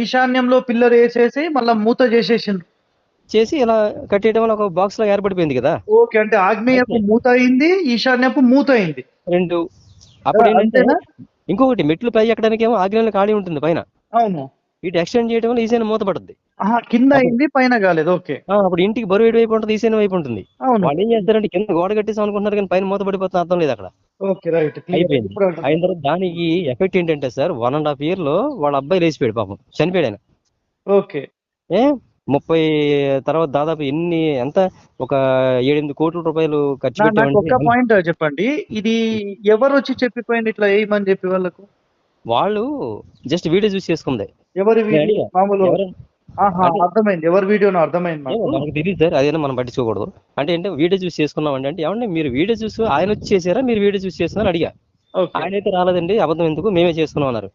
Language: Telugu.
ఈశాన్యంలో పిల్లర్ ఏసేసి మళ్ళా మూత చేసేసిండ్రు. చేసి ఇలా కట్టేయడం వల్ల ఒక బాక్స్ లాగా ఏర్పడిపోయింది కదా ఓకే. అంటే ఆగ్నేయపు. మూత అయింది. ఈశాన్యపు మూత అయింది. రెండు అప్పుడు! ఏంటంటే? ఇంకొకటి మెట్లు పై ఎక్కడానికి ఏమో ఆగ్నేయంలో ఖాళీ ఉంటుంది పైన అవును. ఇటు ఎక్స్టెండ్ చేయడం వల్ల ఈశాన్యం మూత పడుద్ది ఆహా! కింద అయింది పైన కాలేదు. ఓకే. అప్పుడు ఇంటికి బరువు ఎటు వైపు ఉంటుంది ఈశాన్యం వైపు ఉంటుంది. వాళ్ళు ఏం చేస్తారంటే కింద గోడ కట్టేసాం అనుకుంటున్నారు కానీ పైన మూత పడిపోతుంది అర్థం లేదు అక్కడ. అయిపోయింది. అయిన తర్వాత దానికి ఎఫెక్ట్ ఏంటంటే సార్ వన్ అండ్ హాఫ్ ఇయర్లో వాళ్ళ అబ్బాయి లేచిపోయాడు పాపం. చనిపోయాడు ఆయన. ఓకే. ఏ? ముప్పై తర్వాత దాదాపు ఎన్ని ఎంత? ఒక ఏడెనిమిది కోట్ల రూపాయలు ఖర్చు ఒక్క పాయింట్ చెప్పండి. ఇది ఎవరు వచ్చి చెప్పిపోయింది ఇట్లా ఏయమని చెప్పి వాళ్ళకు? వాళ్ళు జస్ట్ వీడియో చూసి చేసుకుంది. ఎవరి మామూలు అర్థమైంది. ఎవరి వీడియోనో అర్థమైంది. మనకు తెలియదు సార్. అదేనా మనం పట్టించుకోకూడదు. అంటే ఏంటంటే వీడియో చూసి చేసుకున్నామండి అంటే ఏమండి మీరు వీడియో చూసి ఆయన వచ్చి చేశారా మీరు వీడియో చూసి చేస్తున్నారని అడిగా. ఓకే. ఆయన అయితే రాలేదండి అబద్ధం ఎందుకు? మేమే చేసుకున్నాం అన్నారు.